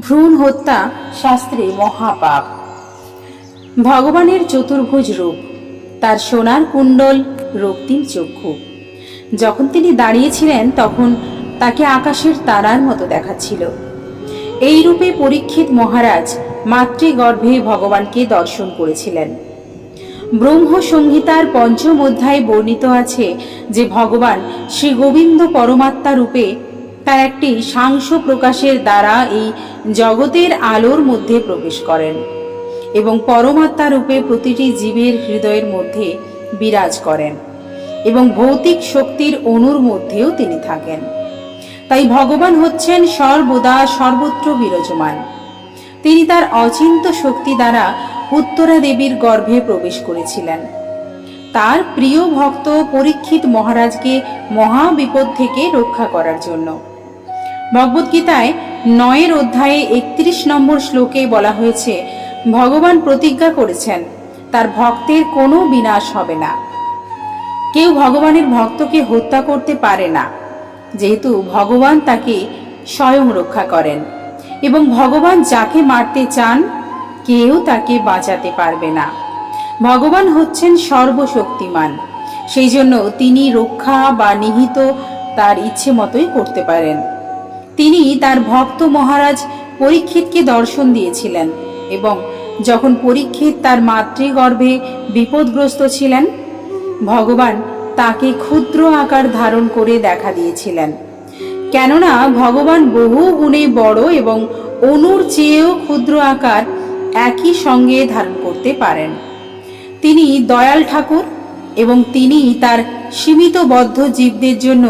ভ্রূণ হত্যা শাস্ত্রে মহাপাপ। ভগবানের চতুর্ভুজ রূপ, তার সোনার কুণ্ডল রক্তিম চক্ষু। যখন তিনি দাঁড়িয়েছিলেন, তখন তাকে আকাশের তারার মতো দেখাচ্ছিল। এই রূপে পরীক্ষিত মহারাজ মাতৃগর্ভে ভগবানকে দর্শন করেছিলেন। ব্রহ্ম সংহিতার পঞ্চম অধ্যায়ে বর্ণিত আছে যে ভগবান শ্রী গোবিন্দ পরমাত্মা রূপে তার একটি সাংস প্রকাশের দ্বারা এই জগতের আলোর মধ্যে প্রবেশ করেন এবং পরমাত্মা রূপে প্রতিটি জীবের হৃদয়ের মধ্যে বিরাজ করেন এবং ভৌতিক শক্তির অণুর মধ্যেও তিনি থাকেন। তাই ভগবান হচ্ছেন সর্বদা সর্বত্র বিরাজমান। তিনি তার অচিন্ত শক্তি দ্বারা উত্তরা দেবীর গর্ভে প্রবেশ করেছিলেন। তার প্রিয় ভক্ত পরীক্ষিত মহারাজকে মহাবিপদ থেকে রক্ষা করার জন্য ভগবদ্গীতায় নয়ের অধ্যায়ে একত্রিশ নম্বর শ্লোকে বলা হয়েছে, ভগবান প্রতিজ্ঞা করেছেন, তার ভক্তের কোনো বিনাশ হবে না। কেউ ভগবানের ভক্তকে হত্যা করতে পারে না, যেহেতু ভগবান তাকে স্বয়ং রক্ষা করেন। এবং ভগবান যাকে মারতে চান, কেউ তাকে বাঁচাতে পারবে না। ভগবান হচ্ছেন সর্বশক্তিমান, সেই জন্য তিনি রক্ষা বা নিহিত তার ইচ্ছে মতোই করতে পারেন। তিনি তার ভক্ত মহারাজ পরীক্ষিতকে দর্শন দিয়েছিলেন এবং যখন পরীক্ষিত তার মাতৃগর্ভে বিপদগ্রস্ত ছিলেন, ভগবান তাকে ক্ষুদ্র আকার ধারণ করে দেখা দিয়েছিলেন। কেননা ভগবান বহু গুণে বড় এবং অনুর চেয়েও ক্ষুদ্র আকার একই সঙ্গে ধারণ করতে পারেন। তিনি দয়াল ঠাকুর এবং তিনি তার সীমিত বদ্ধ জীবদের জন্য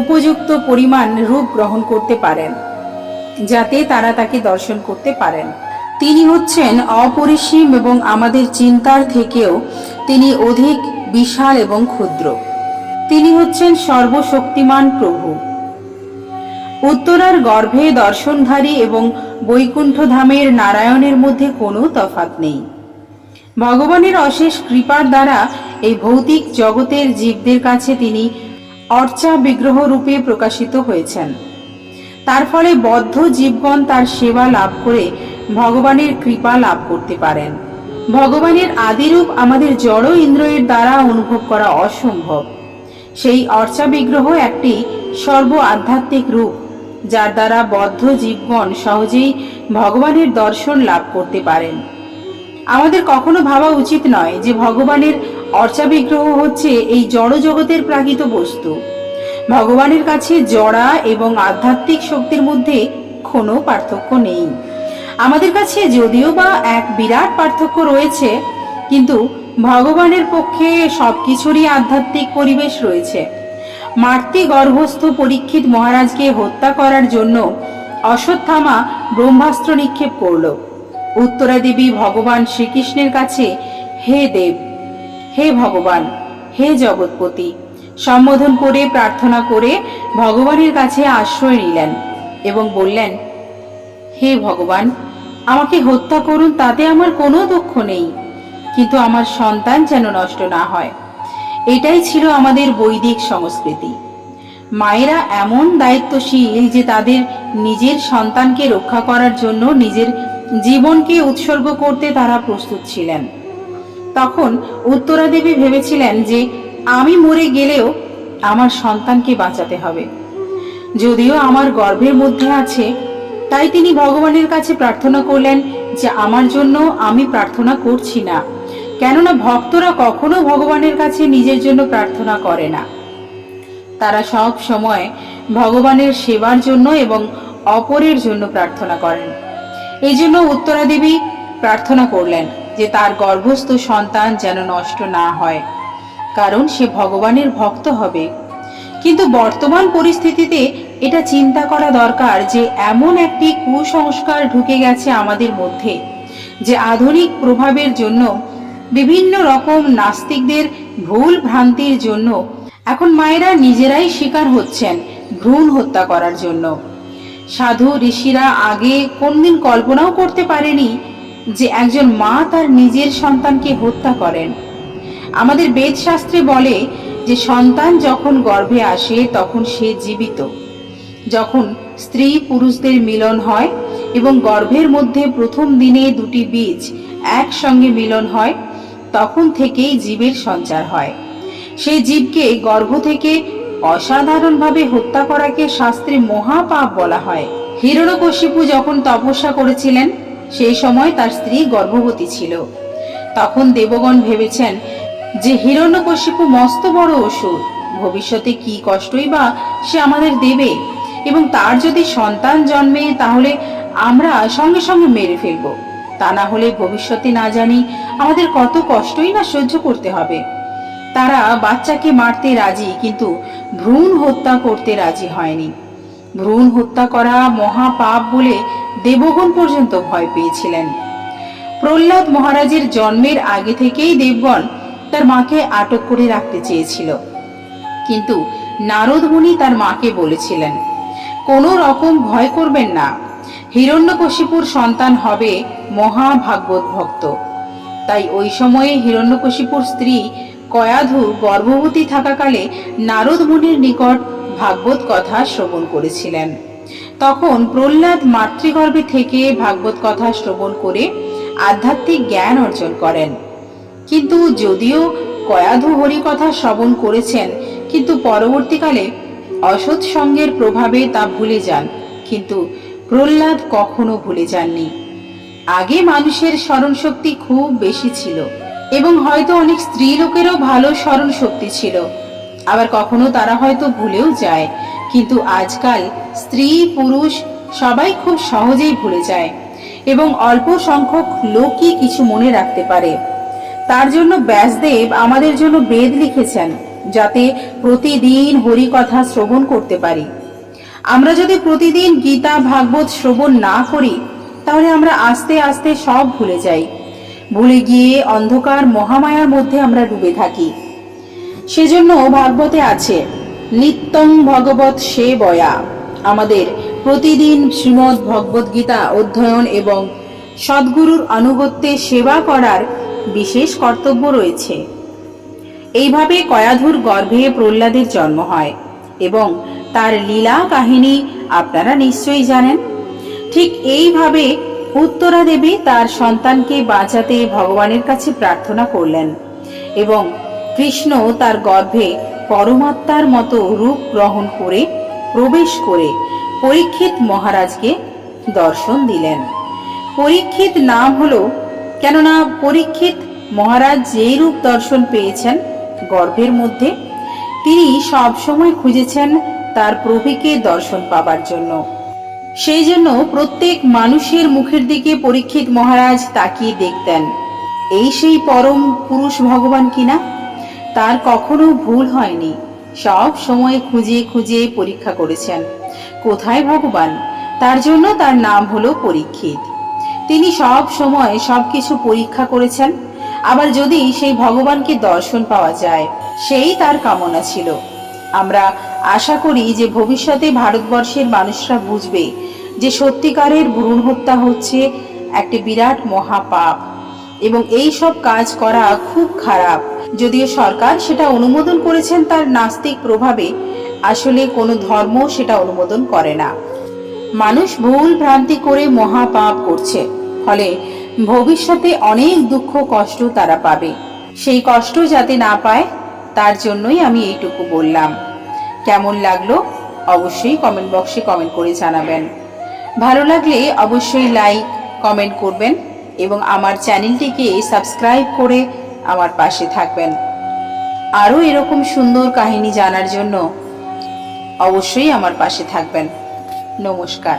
উপযুক্ত পরিমাণ রূপ গ্রহণ করতে পারেন, যাতে তারা তাকে দর্শন করতে পারেন। তিনি হচ্ছেন অপরিসীম এবং আমাদের চিন্তার থেকেও তিনি অধিক বিশাল এবং ক্ষুদ্র। তিনি হচ্ছেন সর্বশক্তিমান প্রভু। উত্তরার গর্ভে দর্শনধারী এবং বৈকুণ্ঠ ধামের নারায়ণের মধ্যে কোনো তফাৎ নেই। ভগবানের অশেষ কৃপার দ্বারা এই ভৌতিক জগতের জীবদের কাছে তিনি অর্চা বিগ্রহ রূপে প্রকাশিত হয়েছেন। তার ফলে বদ্ধ জীবগণ তার সেবা লাভ করে ভগবানের কৃপা লাভ করতে পারেন। ভগবানের আদিরূপ আমাদের জড় ইন্দ্রিয়ের দ্বারা অনুভব করা অসম্ভব। সেই অর্চা বিগ্রহ একটি সর্ব আধ্যাত্মিক রূপ, যার দ্বারা বদ্ধ জীবগণ সহজেই ভগবানের দর্শন লাভ করতে পারেন। আমাদের কখনো ভাবা উচিত নয় যে ভগবানের অর্চা বিগ্রহ হচ্ছে এই জড় জগতের প্রাকৃত বস্তু। ভগবানের কাছে জড়া এবং আধ্যাত্মিক শক্তির মধ্যে কোনো পার্থক্য নেই। আমাদের কাছে যদিও বা এক বিরাট পার্থক্য রয়েছে, কিন্তু ভগবানের পক্ষে সবকিছুরই আধ্যাত্মিক পরিবেশ রয়েছে। মার্তি গর্ভস্থ পরীক্ষিত মহারাজকে হত্যা করার জন্য অশ্বত্থামা ব্রহ্মাস্ত্র নিক্ষেপ করল। উত্তরা দেবী ভগবান শ্রীকৃষ্ণের কাছে, হে দেব হে ভগবান, হে জগৎপতি। সম্বোধন করে, প্রার্থনা করে ভগবানের কাছে আশ্রয় নিলেন এবং বললেন, হে ভগবান, আমাকে হত্যা করুন, তাতে আমার কোনো দুঃখ নেই। কিন্তু আমার সন্তান যেন নষ্ট না হয়। এটাই ছিল আমাদের বৈদিক সংস্কৃতি। মায়েরা এমন দায়িত্বশীল যে তাদের নিজের সন্তানকে রক্ষা করার জন্য নিজের জীবনকে উৎসর্গ করতে তারা প্রস্তুত ছিলেন। তখন উত্তরা দেবী ভেবেছিলেন যে আমি মরে গেলেও আমার সন্তানকে বাঁচাতে হবে। যদিও আমার গর্ভের মধ্যে আছে, তাই তিনি ভগবানের কাছে প্রার্থনা করলেন যে আমার জন্য আমি প্রার্থনা করছি না, কেননা ভক্তরা কখনো ভগবানের কাছে নিজের জন্য প্রার্থনা করে না। তারা সব সময় ভগবানের সেবার জন্য এবং অপরের জন্য প্রার্থনা করেন। এই জন্য উত্তরা দেবী প্রার্থনা করলেন। যে তার গর্ভস্থ সন্তান যেন নষ্ট না হয়, কারণ সে ভগবানের ভক্ত হবে। কিন্তু বর্তমান পরিস্থিতিতে এটা চিন্তা করা দরকার যে এমন একটি কুসংস্কার ঢুকে গেছে আমাদের মধ্যে, যে আধুনিক প্রভাবের জন্য, বিভিন্ন রকম নাস্তিকদের ভুল ভ্রান্তির জন্য এখন মায়েরা নিজেরাই শিকার হচ্ছেন ভ্রূণ হত্যা করার জন্য। সাধু ঋষিরা আগে কোনদিন কল্পনাও করতে পারেনি যে একজন মা তার নিজের সন্তানকে হত্যা করেন। আমাদের বেদ শাস্ত্রে বলে যে সন্তান যখন গর্ভে আসে, তখন সে জীবিত। যখন স্ত্রী পুরুষদের মিলন হয় এবং গর্ভের মধ্যে প্রথম দিনে দুটি বীজ একসঙ্গে মিলন হয়, তখন থেকেই জীবের সঞ্চার হয়। সেই জীবকে গর্ভ থেকে অসাধারণভাবে হত্যা করাকে শাস্ত্রে মহাপাপ বলা হয়। হিরণকশিপু যখন তপস্যা করেছিলেন সেই সময় তার স্ত্রী গর্ভবতী ছিল। তখন দেবগণ ভেবেছেন যে হিরণ্যকশিপু মস্ত বড় অসুর। ভবিষ্যতে কি কষ্টই বা সে আমাদের দেবে এবং তার যদি সন্তান জন্মে তাহলে আমরা সঙ্গে সঙ্গে মেরে ফেলব। তা না হলে ভবিষ্যতে না জানি আমাদের কত কষ্টই না সহ্য করতে হবে। তারা বাচ্চাকে মারতে রাজি কিন্তু ভ্রূণ হত্যা করতে রাজি হয়নি। ভ্রূণ হত্যা করা মহাপাপ বলে দেবগণ পর্যন্ত ভয় পেয়েছিলেন। প্রহ্লাদ মহারাজের জন্মের আগে থেকেই দেবগণ তার মাকে আটক করে রাখতে চেয়েছিল। কিন্তু নারদ মুনি তার মাকে বলেছিলেন, কোনো রকম ভয় করবেন না। হিরণ্যকশিপুর সন্তান হবে মহাভাগবত ভক্ত। তাই ওই সময়ে হিরণ্যকশিপুর স্ত্রী কয়াধু গর্ভবতী থাকাকালে নারদ মুনির নিকট ভাগবত কথা শ্রবণ করেছিলেন। তখন প্রহ্লাদ মাতৃগর্ভে থেকে ভাগবত কথা শ্রবণ করে আধ্যাত্মিক জ্ঞান অর্জন করেন। কিন্তু যদিও কয়াধু হরি কথা শ্রবণ করেছেন, কিন্তু পরবর্তীকালে অসৎ সঙ্গের প্রভাবে তা ভুলে যান। কিন্তু প্রহ্লাদ কখনো ভুলে যাননি। আগে মানুষের স্মরণ শক্তি খুব বেশি ছিল এবং হয়তো অনেক স্ত্রী লোকেরও ভালো স্মরণ শক্তি ছিল। আবার কখনো তারা হয়তো ভুলেও যায়। কিন্তু আজকাল স্ত্রী, পুরুষ সবাই খুব সহজেই ভুলে যায় এবং অল্প সংখ্যক লোকই কিছু মনে রাখতে পারে। তার জন্য ব্যাসদেব আমাদের জন্য বেদ লিখেছেন যাতে প্রতিদিন হরি কথা শ্রবণ করতে পারি। আমরা যদি প্রতিদিন গীতা, ভাগবত শ্রবণ না করি, তাহলে আমরা আস্তে আস্তে সব ভুলে যাই। ভুলে গিয়ে অন্ধকার মহামায়ার মধ্যে আমরা ডুবে থাকি। সেজন্য ভাগবতে আছে, নিত্যং ভগবত সে বয়া। আমাদের প্রতিদিন শ্রীমৎ ভগবত গীতা অধ্যয়ন এবং সদ্গুরুর আনুগত্যে সেবা করার বিশেষ কর্তব্য রয়েছে। এইভাবে কয়াধুর গর্ভে প্রহ্লাদের জন্ম হয় এবং তার লীলা কাহিনী আপনারা নিশ্চয়ই জানেন। ঠিক এইভাবে উত্তরা দেবী তার সন্তানকে বাঁচাতে ভগবানের কাছে প্রার্থনা করলেন এবং কৃষ্ণ তার গর্ভে পরমাত্মার মতো রূপ গ্রহণ করে প্রবেশ করে পরীক্ষিত মহারাজকে দর্শন দিলেন। পরীক্ষিত নাম হলো, কেননা পরীক্ষিত মহারাজ যেই রূপ দর্শন পেয়েছেন গর্ভের মধ্যে, তিনি সব সময় খুঁজেছেন তার প্রভুকে দর্শন পাবার জন্য। সেই জন্য প্রত্যেক মানুষের মুখের দিকে পরীক্ষিত মহারাজ তাকিয়ে দেখতেন, এই সেই পরম পুরুষ ভগবান কিনা? তার কখনো ভুল হয়নি। সব সময় খুঁজে খুঁজে পরীক্ষা করেছেন। কোথায় ভগবান? তার জন্য তার নাম হলো পরীক্ষিত। তিনি সব সময় সবকিছু পরীক্ষা করেছেন। আবার যদি সেই ভগবানকে দর্শন পাওয়া যায়, সেই তার কামনা ছিল। আমরা আশা করি যে ভবিষ্যতে ভারতবর্ষের মানুষরা বুঝবে যে সত্যিকারের ভ্রূণ হত্যা হচ্ছে একটি বিরাট মহাপাপ। এবং এই সব কাজ করা খুব খারাপ। যদিও সরকার সেটা অনুমোদন করেছেন তার নাস্তিক প্রভাবে, আসলে কোনো ধর্ম সেটা অনুমোদন করে না। মানুষ ভুল ভ্রান্তি করে মহাপাপ করছে, ফলে ভবিষ্যতে অনেক দুঃখ কষ্ট তারা পাবে। সেই কষ্ট যাতে না পায়, তার জন্যই আমি এইটুকু বললাম। কেমন লাগল? অবশ্যই কমেন্ট বক্সে কমেন্ট করে জানাবেন। ভালো লাগলে অবশ্যই লাইক কমেন্ট করবেন এবং আমার চ্যানেলটিকে সাবস্ক্রাইব করে আমার পাশে থাকবেন। আরও এরকম সুন্দর কাহিনী জানার জন্য অবশ্যই আমার পাশে থাকবেন। নমস্কার।